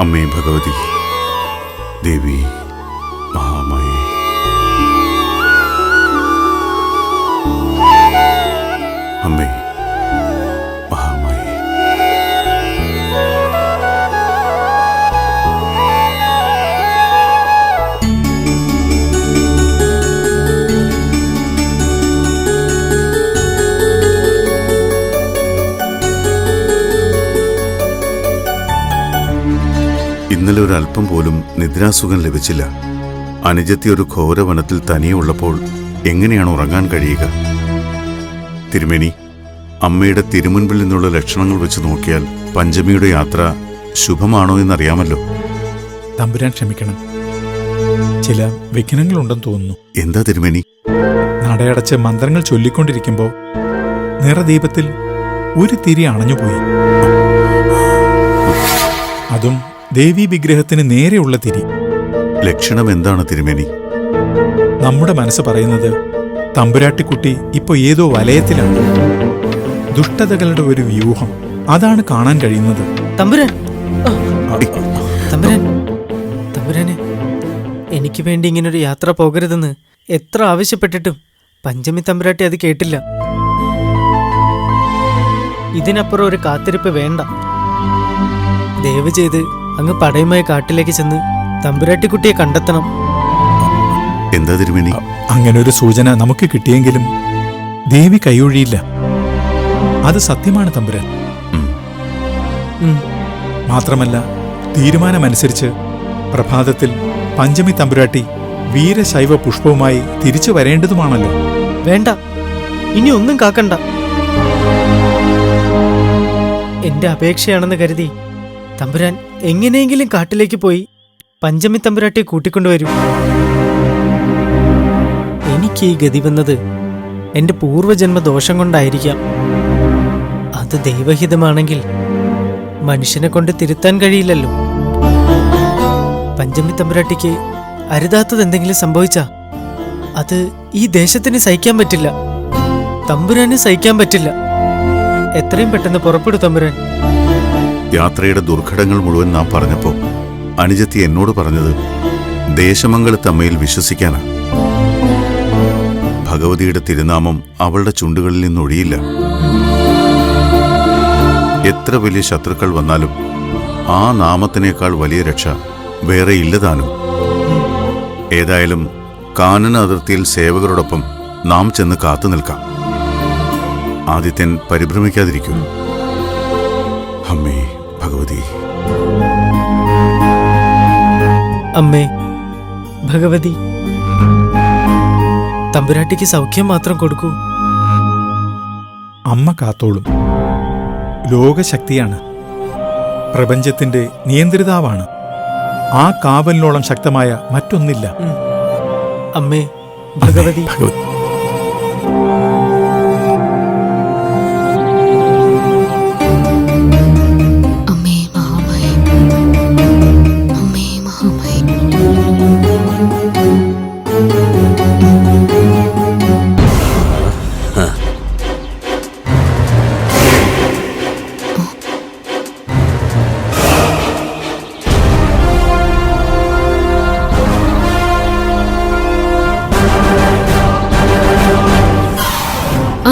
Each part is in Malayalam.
അമ്മേ ഭഗവതി ദേവി മഹാമയേ അമ്മേ ഇന്നലെ ഒരല്പം അല്പം പോലും നിദ്രാസുഖം ലഭിച്ചില്ല. അനുജത്തി ഒരു ഘോരവനത്തിൽ തനിയെ ഉള്ളപ്പോൾ എങ്ങനെയാണ് ഉറങ്ങാൻ കഴിയുക? തിരുമേനി അമ്മയുടെ തിരുമുൻപിൽ നിന്നുള്ള ലക്ഷണങ്ങൾ വെച്ച് നോക്കിയാൽ പഞ്ചമിയുടെ യാത്ര ശുഭമാണോ എന്നറിയാമല്ലോ. തമ്പുരാൻ ക്ഷമിക്കണം. ചില വിഘ്നങ്ങളുണ്ടെന്ന് തോന്നുന്നു. എന്താ തിരുമേനി? നടയടച്ച് മന്ത്രങ്ങൾ ചൊല്ലിക്കൊണ്ടിരിക്കുമ്പോൾ നിറദീപത്തിൽ ഒരു തിരി അണഞ്ഞുപോയി. അതും ദേവീ വിഗ്രഹത്തിന് നേരെയുള്ള തിരി. ലക്ഷണം എന്താണ് തിരുമേനി? നമ്മുടെ മനസ്സ് പറയുന്നത് തമ്പുരാട്ടിക്കുട്ടി ഇപ്പോൾ ഏതോ വലയത്തിലാണ്. ദുഷ്ടതകളുടെ ഒരു വ്യൂഹം. അതാണ് കാണാൻ കഴിയുന്നത്. തമ്പുരാൻ. തമ്പുരാൻ. തമ്പുരാനെ എനിക്ക് വേണ്ടി ഇങ്ങനൊരു യാത്ര പോകരുതെന്ന് എത്ര ആവശ്യപ്പെട്ടിട്ടും പഞ്ചമി തമ്പുരാട്ടി അത് കേട്ടില്ല. ഇതിനപ്പുറം ഒരു കാത്തിരിപ്പ് വേണ്ട. ദയവ് ചെയ്ത് അങ്ങ് പടയുമായി കാട്ടിലേക്ക് ചെന്ന് തമ്പുരാട്ടിക്കുട്ടിയെ കണ്ടെത്തണം. എന്താ തിരുമേനി? അങ്ങനെ ഒരു സൂചന നമുക്ക് കിട്ടിയെങ്കിലും ദേവി കൈയൊഴിയില്ല. അത് സത്യമാണ് തമ്പുരാൻ. മാത്രമല്ല തീരുമാനമനുസരിച്ച് പ്രഭാതത്തിൽ പഞ്ചമി തമ്പുരാട്ടി വീരശൈവ പുഷ്പവുമായി തിരിച്ചു വരേണ്ടതുമാണല്ലോ. വേണ്ട. ഇനി ഒന്നും കാക്കണ്ട. എന്റെ അപേക്ഷയാണെന്ന് കരുതി തമ്പുരാൻ എങ്ങനെയെങ്കിലും കാട്ടിലേക്ക് പോയി പഞ്ചമി തമ്പുരാട്ടിയെ കൂട്ടിക്കൊണ്ടുവരും. എനിക്ക് ഈ ഗതി വന്നത് എന്റെ പൂർവജന്മ ദോഷം കൊണ്ടായിരിക്കാം. അത് ദൈവഹിതമാണെങ്കിൽ മനുഷ്യനെ കൊണ്ട് തിരുത്താൻ കഴിയില്ലല്ലോ. പഞ്ചമി തമ്പുരാട്ടിക്ക് അരുതാത്തത് എന്തെങ്കിലും സംഭവിച്ചാ? അത് ഈ ദേശത്തിന് സഹിക്കാൻ പറ്റില്ല. തമ്പുരാന് സഹിക്കാൻ പറ്റില്ല. എത്രയും പെട്ടെന്ന് പുറപ്പെടു തമ്പുരാൻ. യാത്രയുടെ ദുർഘടങ്ങൾ മുഴുവൻ നാം പറഞ്ഞപ്പോൾ അനുജത്തി എന്നോട് പറഞ്ഞത് ദേശമംഗലത്തമ്മയിൽ വിശ്വസിക്കാനാ. ഭഗവതിയുടെ തിരുനാമം അവളുടെ ചുണ്ടുകളിൽ നിന്നൊഴിയില്ല എത്ര വലിയ ശത്രുക്കൾ വന്നാലും ആ നാമത്തിനേക്കാൾ വലിയ രക്ഷ വേറെ ഇല്ലതാനും ഏതായാലും കാനന അതിർത്തിയിൽ സേവകരോടൊപ്പം നാം ചെന്ന് കാത്തു നിൽക്കാം. ആദിത്യൻ പരിഭ്രമിക്കാതിരിക്കൂ. അമ്മേ. ഭഗവതി. അമ്മേ ഭഗവതി. തമ്പുരാട്ടിക്ക് സൗഖ്യം മാത്രം കൊടുക്കൂ. അമ്മ കാത്തോളും. ലോകശക്തിയാണ്. പ്രപഞ്ചത്തിന്റെ നിയന്ത്രിതാവാണ്. ആ കാവലിനോളം ശക്തമായ മറ്റൊന്നില്ല. അമ്മേ ഭഗവതി. ഭഗവതി.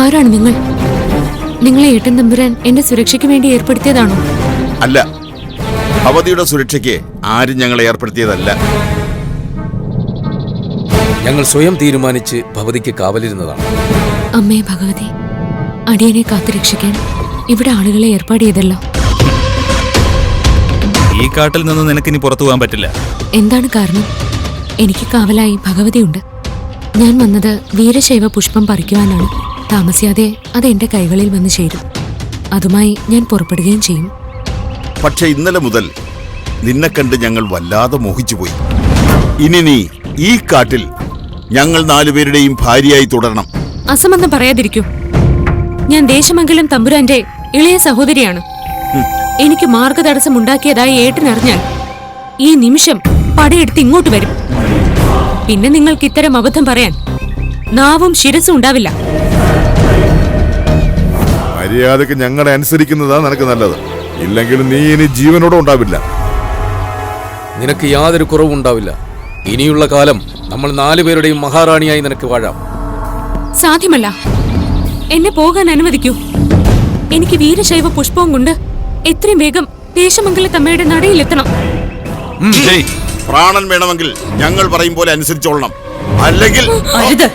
ആരാണ് നിങ്ങൾ? നിങ്ങളെ ഏട്ടൻ തമ്പുരാൻ എന്റെ സുരക്ഷയ്ക്ക് വേണ്ടി ഏർപ്പെടുത്തിയതാണോ? അല്ല. ഭവതിയുടെ സുരക്ഷയ്ക്ക് ആരും ഞങ്ങളെ ഏർപ്പെടുത്തിയതല്ല. ഞങ്ങൾ സ്വയം തീരുമാനിച്ച് ഭവതിക്ക് കാവലിരുന്നതാണ്. അമ്മേ ഭഗവതി അടിയനെ കാത്തുരക്ഷിക്കാൻ ഇവിടെ ആളുകളെ ഏർപ്പാട് ചെയ്തല്ലോ ഈ കാട്ടിൽ നിന്ന് നിനക്കിനി പുറത്തു പോകാൻ പറ്റില്ല. എന്താണ് കാരണം? എനിക്ക് കാവലായി ഭഗവതിയുണ്ട്. ഞാൻ വന്നത് വീരശൈവ പുഷ്പം പറിക്കുവാനാണ്. താമസിയാതെ അത് എന്റെ കൈകളിൽ വന്ന് ചേരും. അതുമായി ഞാൻ പുറപ്പെടുകയും ചെയ്യും. പക്ഷെ ഇന്നലെ മുതൽ നിന്നെ കണ്ട് ഞങ്ങൾ വല്ലാതെ മോഹിച്ചുപോയി ഇനി നീ ഈ കാട്ടിൽ ഞങ്ങൾ നാലുപേരുടെയും ഭാര്യയായി തുടരണം. അസമെന്ന് പറയാതിരിക്കൂ. ഞാൻ ദേശമംഗലം തമ്പുരാന്റെ ഇളയ സഹോദരിയാണ്. എനിക്ക് മാർഗതടസ്സം ഉണ്ടാക്കിയതായി ഏട്ടനറിഞ്ഞാൽ ഈ നിമിഷം പടയെടുത്ത് ഇങ്ങോട്ട് വരും. പിന്നെ നിങ്ങൾക്ക് ഇത്തരം അബദ്ധം പറയാൻ നാവും ശിരസും ഉണ്ടാവില്ല. മര്യാദയ്ക്ക് ഞങ്ങളെ അനുസരിക്കുന്നതാ നിനക്ക് നല്ലത്. ഇല്ലെങ്കിൽ നീ ഇനി ജീവനോടെ ഉണ്ടാവില്ല. നിനക്ക് യാതൊരു കുറവും ഉണ്ടാവില്ല. ഇനിയുള്ള കാലം നമ്മൾ നാലുപേരുടെയും മഹാറാണിയായി നിനക്ക് വാഴാം. സാധ്യമല്ല. എന്നെ പോകാൻ അനുവദിക്കൂ. എനിക്ക് വീരശൈവ പുഷ്പവും കൊണ്ട് എത്രയും വേഗം ദേശമംഗലത്തമ്മയുടെ നടയിലെത്തണം. പ്രാണൻ വേണമെങ്കിൽ ഞങ്ങൾ പറയും പോലെ അനുസരിച്ചോളണം. അല്ലെങ്കിൽ അരുത്.